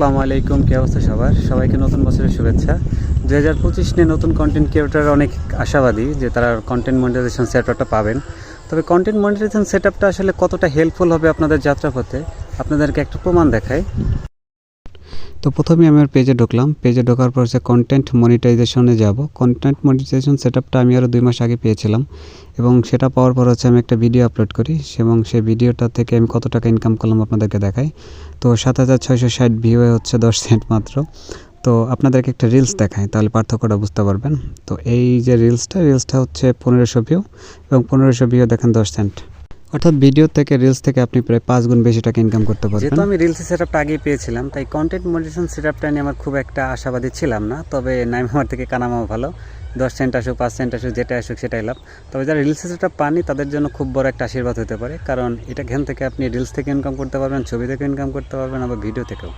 আসসালামু আলাইকুম, কী অবস্থা সবার? সবাইকে নতুন বছরের শুভেচ্ছা। দু হাজার পঁচিশ নিয়ে নতুন কন্টেন্ট ক্রিয়েটার অনেক আশাবাদী যে তারা কন্টেন্ট মনিটাইজেশন সেটআপটা পাবেন। তবে কন্টেন্ট মনিটাইজেশন সেটআপটা আসলে কতটা হেল্পফুল হবে আপনাদের যাত্রাপথে, আপনাদেরকে একটা প্রমাণ দেখায় তো প্রথমে আমি আমার পেজে ঢুকলাম। পেজে ঢোকার পর হচ্ছে কন্টেন্ট মনিটাইজেশনে যাব। কন্টেন্ট মনিটাইজেশন সেটআপটা আমি আরও দুই মাস আগে পেয়েছিলাম। এবং সেটা পাওয়ার পর হচ্ছে আমি একটা ভিডিও আপলোড করি। এবং সেই ভিডিওটা থেকে আমি কত টাকা ইনকাম করলাম আপনাদেরকে দেখাই। তো সাত হাজার ছয়শো ষাট ভিউ হচ্ছে দশ সেন্ট মাত্র। তো আপনাদেরকে একটা রিলস দেখাই, তাহলে পার্থক্যটা বুঝতে পারবেন। তো এই যে রিলসটা রিলসটা হচ্ছে পনেরোশো ভিউ এবং পনেরোশো ভিউ দেখেন দশ সেন্ট অর্থাৎ ভিডিও থেকে রিলস থেকে আপনি প্রায় পাঁচ গুণ বেশি টাকা ইনকাম করতে পারবেন। যেহেতু আমি রিলস সেটআপটা আগেই পেয়েছিলাম, তাই কন্টেন্ট মনিটাইজেশন সেটআপটা নিয়ে আমার খুব একটা আশাবাদী ছিলাম না, তবে নাইম আমার থেকে কানামাও ভালো। দশ সেন্ট আসুক, পাঁচ সেন্ট আসুক যেটা আসুক, সেটাই লাভ। তবে যারা রিলস সেটআপ পাননি, তাদের জন্য খুব বড় একটা আশীর্বাদ হতে পারে, কারণ এটা এখান থেকে আপনি রিলস থেকে ইনকাম করতে পারবেন, ছবি থেকে ইনকাম করতে পারবেন, আবার ভিডিও থেকেও।